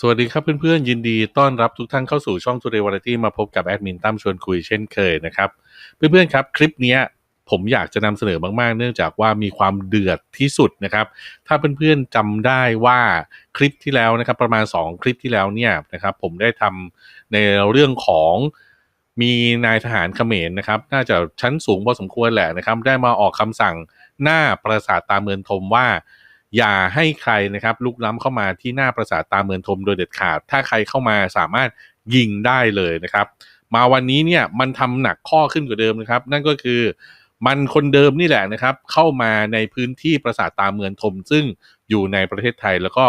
สวัสดีครับเพื่อนๆ ยินดีต้อนรับทุกท่านเข้าสู่ช่อง Today Variety มาพบกับแอดมินตั้มชวนคุยเช่นเคยนะครับ เพื่อนๆครับคลิปนี้ผมอยากจะนำเสนอมากๆ เนื่องจากว่ามีความเดือดที่สุดนะครับ ถ้าเพื่อนๆจำได้ว่าคลิปที่แล้วนะครับ ประมาณ 2 คลิปที่แล้วเนี่ยนะครับผมได้ทำในเรื่องของมีนายทหารเขมรนะครับ น่าจะชั้นสูงพอสมควรแหละนะครับ ได้มาออกคำสั่งหน้าปราสาทตาเมืองทมว่า อย่าให้ใครนะครับลุกล้ำเข้ามาที่หน้าปราสาทตาเมืองทมโดยเด็ดขาด ถ้าใครเข้ามาสามารถยิงได้เลยนะครับ มาวันนี้เนี่ยมันทำหนักข้อขึ้นกว่าเดิมนะครับ นั่นก็คือมันคนเดิมนี่แหละนะครับ เข้ามาในพื้นที่ปราสาทตาเมืองทม ซึ่งอยู่ในประเทศไทย แล้วก็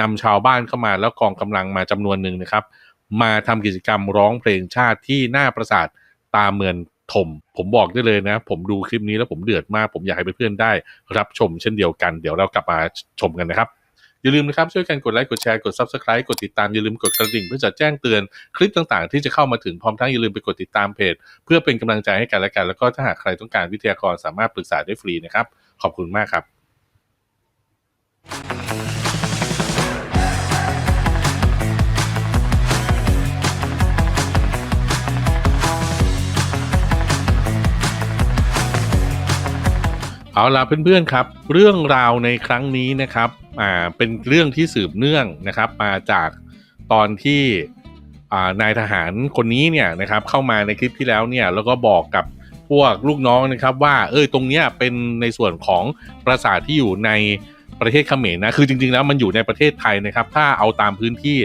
นำชาวบ้านเข้ามาแล้วกองกำลังมาจำนวนหนึ่งนะครับ มาทำกิจกรรมร้องเพลงชาติที่หน้าปราสาทตาเมือง ถม ผมบอกได้เลยนะ ผมดูคลิปนี้แล้วผมเดือดมาก ผมอยากให้เพื่อนๆได้รับชมเช่นเดียวกัน เดี๋ยวเรากลับมาชมกันนะครับ อย่าลืมนะครับ ช่วยกันกดไลค์ กดแชร์ กด Subscribe กดติดตาม อย่าลืมกดกระดิ่งเพื่อจะแจ้งเตือนคลิปต่างๆ ที่จะเข้ามาถึงพร้อมทั้งอย่าลืมไปกดติดตามเพจ เพื่อเป็นกำลังใจให้กันและกัน แล้วก็ถ้าหากใครต้องการวิทยากรสามารถปรึกษาได้ฟรีนะครับ ขอบคุณมากครับ เอาล่ะเพื่อนๆครับ เรื่องราวในครั้งนี้นะครับอ่าเป็นเรื่องที่สืบเนื่องนะครับ มาจากตอนที่อ่านายทหารคนนี้เนี่ยนะครับเข้ามาในคลิปที่แล้วเนี่ยแล้วก็บอกกับพวกลูกน้องนะครับ ว่าเอ้ยตรงเนี้ยเป็นในส่วนของปราสาทที่อยู่ในประเทศเขมรนะคือจริง ๆ แล้วมันอยู่ในประเทศไทยนะครับ ถ้าเอาตามพื้นที่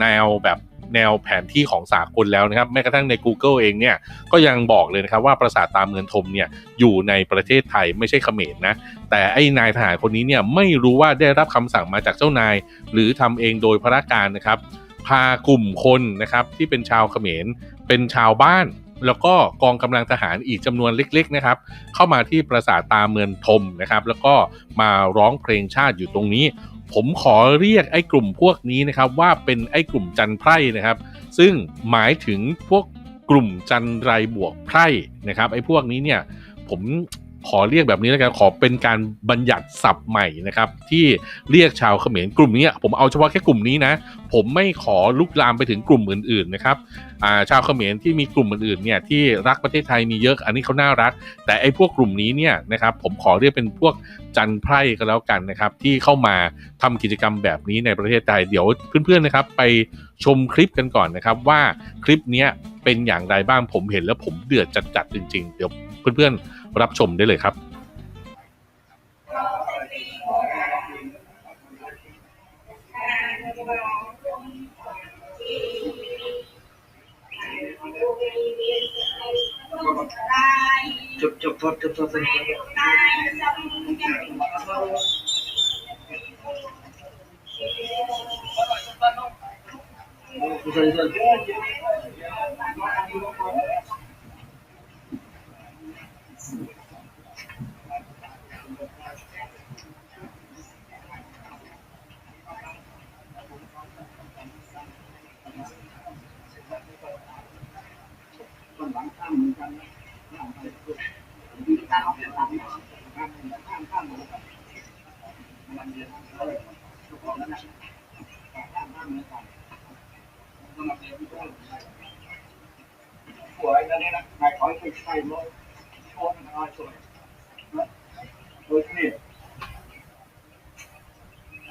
แนวแบบ แนวแผนที่ของสากลแล้วนะครับแม้กระทั่งใน Google เองเนี่ยก็ยังบอกเลยนะครับว่าปราสาทตามเมืองทมเนี่ยอยู่ในประเทศไทยไม่ใช่เขมรนะแต่ไอ้นายทหารคนนี้เนี่ยไม่รู้ว่าได้รับคำสั่งมาจากเจ้านาย หรือทำเองโดยพระการนะครับพากลุ่มคนนะครับที่เป็นชาวเขมรเป็นชาวบ้านแล้วก็กองกำลังทหารอีกจำนวนเล็กๆนะครับ เข้ามาที่ปราสาทตาเมืองทมนะครับ แล้วก็มาร้องเพลงชาติอยู่ตรงนี้ ผมขอเรียกไอ้กลุ่มพวกนี้นะครับว่าเป็นไอ้กลุ่มจันไพร่นะครับ ซึ่งหมายถึงพวกกลุ่มจันไรบวกไพร่นะครับไอ้พวกนี้เนี่ยผม ขอเรียกแบบนี้แล้วกันขอเป็นการบัญญัติศัพท์ใหม่นะครับ ที่เรียกชาวเขมรกลุ่มนี้ผมเอาเฉพาะแค่กลุ่มนี้นะ ผมไม่ขอลุกลามไปถึงกลุ่มอื่นๆนะครับาชาวเขมรที่มีกลุ่มอื่นๆเนี่ยที่รักประเทศไทยมีเยอะอันนี้เขาน่ารัก แต่ไอ้พวกกลุ่มนี้เนี่ยนะครับผมขอเรียกเป็นพวกจันไพร่ก็แล้วกันนะครับ ที่เข้ามาทำกิจกรรมแบบนี้ในประเทศไทยเดี๋ยวเพื่อนๆนะครับ ไปชมคลิปกันก่อนนะครับ ว่าคลิปนี้เป็นอย่างไรบ้างผมเห็นแล้วผมเดือดจัดๆจริง ๆ เดี๋ยวเพื่อนๆ รับชมได้เลยครับจบจบจบจบจบจบหัวไอ้นั่นนะนายขอให้ใช่เลยโอ้มันอาช่วยโอ้ยนี่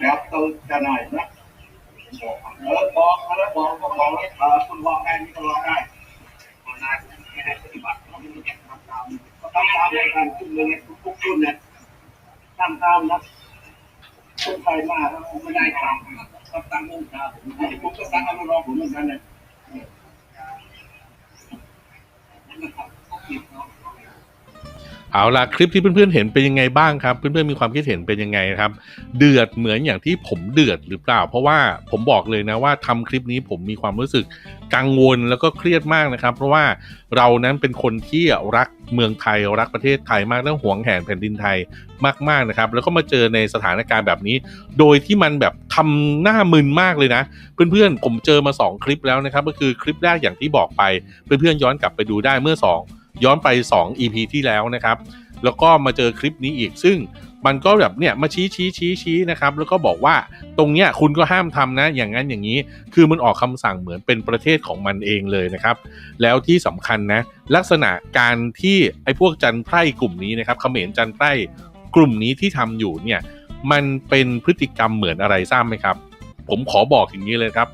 แล้วตัวจะหนนะบอกเออบอกแล้วบอกก็บอกแล้วเออคุณบอกได้นี่ก็บอกได้คนนั้นไม่ได้ปฏิบัติเราไม่ได้ทำตามก็ทำตามในการขึ้นเลยทุกขึ้นเนี่ยทำตามนะคนไทยมาไม่ได้ทำ ก็ตั้งองค์การผมผมก็ตั้งอนุรองผมเหมือนกันเลย เอาล่ะคลิปที่เพื่อนๆเห็นเป็นยังไงบ้างครับ เพื่อนๆมีความคิดเห็นเป็นยังไงครับ เดือดเหมือนอย่างที่ผมเดือดหรือเปล่า เพราะว่าผมบอกเลยนะว่าทำคลิปนี้ผมมีความรู้สึกกังวลแล้วก็เครียดมากนะครับ เพราะว่าเรานั้นเป็นคนที่รักเมืองไทยรักประเทศไทยมากและหวงแหนแผ่นดินไทยมากๆนะครับ แล้วก็มาเจอในสถานการณ์แบบนี้ โดยที่มันแบบทำหน้ามึนมากเลยนะ เพื่อนๆผมเจอมาสองคลิปแล้วนะครับ ก็คือคลิปแรกอย่างที่บอกไปเพื่อนๆย้อนกลับไปดูได้เมื่อสอง ย้อนไป 2 EP ที่แล้วนะครับ แล้วก็มาเจอคลิปนี้อีก ซึ่งมันก็แบบเนี่ยมาชี้ชี้ชี้ชี้นะครับ แล้วก็บอกว่าตรงเนี้ยคุณก็ห้ามทำนะ อย่างนั้นอย่างนี้ คือมันออกคำสั่งเหมือนเป็นประเทศของมันเองเลยนะครับ แล้วที่สำคัญนะ ลักษณะการที่ไอ้พวกจันไพร่กลุ่มนี้นะครับเขมรจันไพร่กลุ่มนี้ที่ทำอยู่เนี่ย มันเป็นพฤติกรรมเหมือนอะไรทราบไหมครับ ผมขอบอกอย่างนี้เลยครับ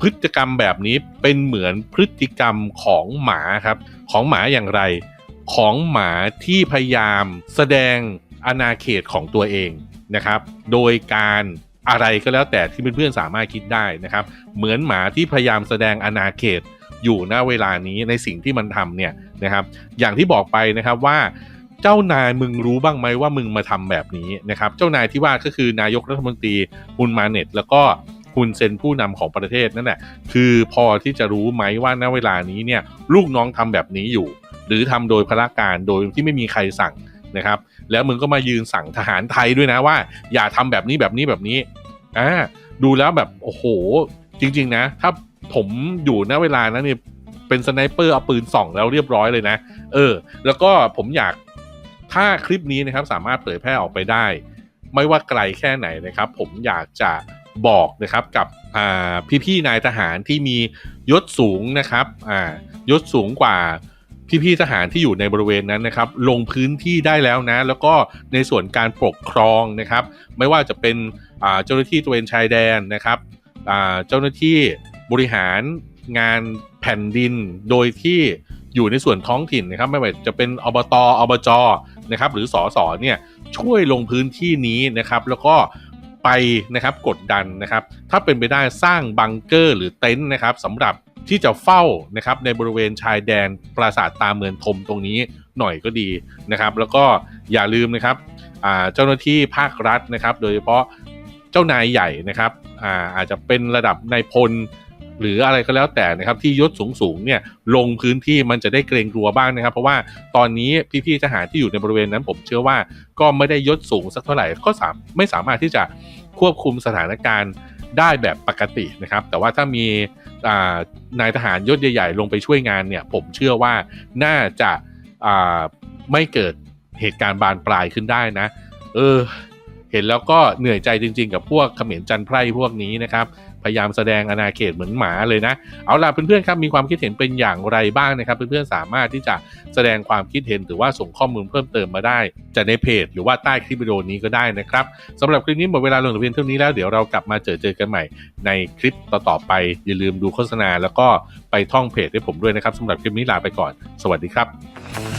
พฤติกรรมแบบนี้เป็นเหมือนพฤติกรรมของหมาครับ ของหมาอย่างไร ของหมาที่พยายามแสดงอาณาเขตของตัวเองนะครับ โดยการอะไรก็แล้วแต่ที่เพื่อนๆสามารถคิดได้นะครับ เหมือนหมาที่พยายามแสดงอาณาเขตอยู่ณเวลานี้ในสิ่งที่มันทำเนี่ยนะครับ อย่างที่บอกไปนะครับว่าเจ้านายมึงรู้บ้างไหมว่ามึงมาทำแบบนี้นะครับ เจ้านายที่ว่าก็คือนายกรัฐมนตรีฮุนมาเน็ตแล้วก็ ฮุนเซนผู้นำของประเทศนั่นแหละคือพอที่จะรู้ไหมว่าณเวลานี้เนี่ยลูกน้องทำแบบนี้อยู่ หรือทำโดยพละการโดยที่ไม่มีใครสั่งนะครับ แล้วมึงก็มายืนสั่งทหารไทยด้วยนะว่า อย่าทำแบบนี้แบบนี้แบบนี้อ่าดูแล้วแบบโอ้โห จริง ๆ นะ ถ้าผมอยู่ณเวลานั้นเนี่ยเป็นสไนเปอร์เอาปืนส่องแล้วเรียบร้อยเลยนะ เออ แล้วก็ผมอยากถ้าคลิปนี้นะครับสามารถเผยแพร่ออกไปได้ ไม่ว่าไกลแค่ไหนนะครับ ผมอยากจะ บอกนะครับกับพี่ๆนายทหารที่มียศสูงนะครับยศสูงกว่าพี่ๆทหารที่อยู่ในบริเวณนั้นนะครับ ลงพื้นที่ได้แล้วนะ แล้วก็ในส่วนการปกครองนะครับ ไม่ว่าจะเป็นเจ้าหน้าที่ตระเวนชายแดนนะครับเจ้าหน้าที่บริหารงานแผ่นดินโดยที่อยู่ในส่วนท้องถิ่นนะครับ ไม่ว่าจะเป็นอบตอบจนะครับ หรือสอสอเนี่ยช่วยลงพื้นที่นี้นะครับ แล้วก็ ไปนะครับกดดันนะครับ ถ้าเป็นไปได้สร้างบังเกอร์หรือเต็นท์นะครับสำหรับที่จะเฝ้านะครับในบริเวณชายแดนปราสาทตาเมืองทมตรงนี้หน่อยก็ดีนะครับ แล้วก็อย่าลืมนะครับเจ้าหน้าที่ภาครัฐนะครับ โดยเฉพาะเจ้านายใหญ่นะครับอาอาจจะเป็นระดับนายพล หรืออะไรก็แล้วแต่นะครับที่ยศสูงๆเนี่ยลงพื้นที่มันจะได้เกรงกลัวบ้างนะครับ เพราะว่าตอนนี้พี่ๆทหารที่อยู่ในบริเวณนั้น ผมเชื่อว่าก็ไม่ได้ยศสูงสักเท่าไหร่ก็สามไม่สามารถที่จะควบคุมสถานการณ์ได้แบบปกตินะครับ แต่ว่าถ้ามีนายทหารยศใหญ่ๆ ลงไปช่วยงานเนี่ย ผมเชื่อว่าน่าจะาไม่เกิดเหตุการณ์บานปลายขึ้นได้นะ เออ เห็นแล้วก็เหนื่อยใจจริงๆ กับพวกเขมรจันทร์ไพรพวกนี้นะครับ พยายามแสดงอาณาเขตเหมือนหมาเลยนะ เอาล่ะเพื่อนๆครับมีความคิดเห็นเป็นอย่างไรบ้างนะครับ เพื่อนๆสามารถที่จะแสดงความคิดเห็นหรือว่าส่งข้อมูลเพิ่มเติมมาได้จะในเพจ หรือว่าใต้คลิปวิดีโอนี้ก็ได้นะครับสำหรับคลิปนี้หมดเวลาลงแต่เพียงเท่านี้แล้วเดี๋ยวเรากลับมาเจอเจอกันใหม่ในคลิปต่อๆไป อย่าลืมดูโฆษณาแล้วก็ไปท่องเพจให้ผมด้วยนะครับสำหรับคลิปนี้ลาไปก่อน สวัสดีครับ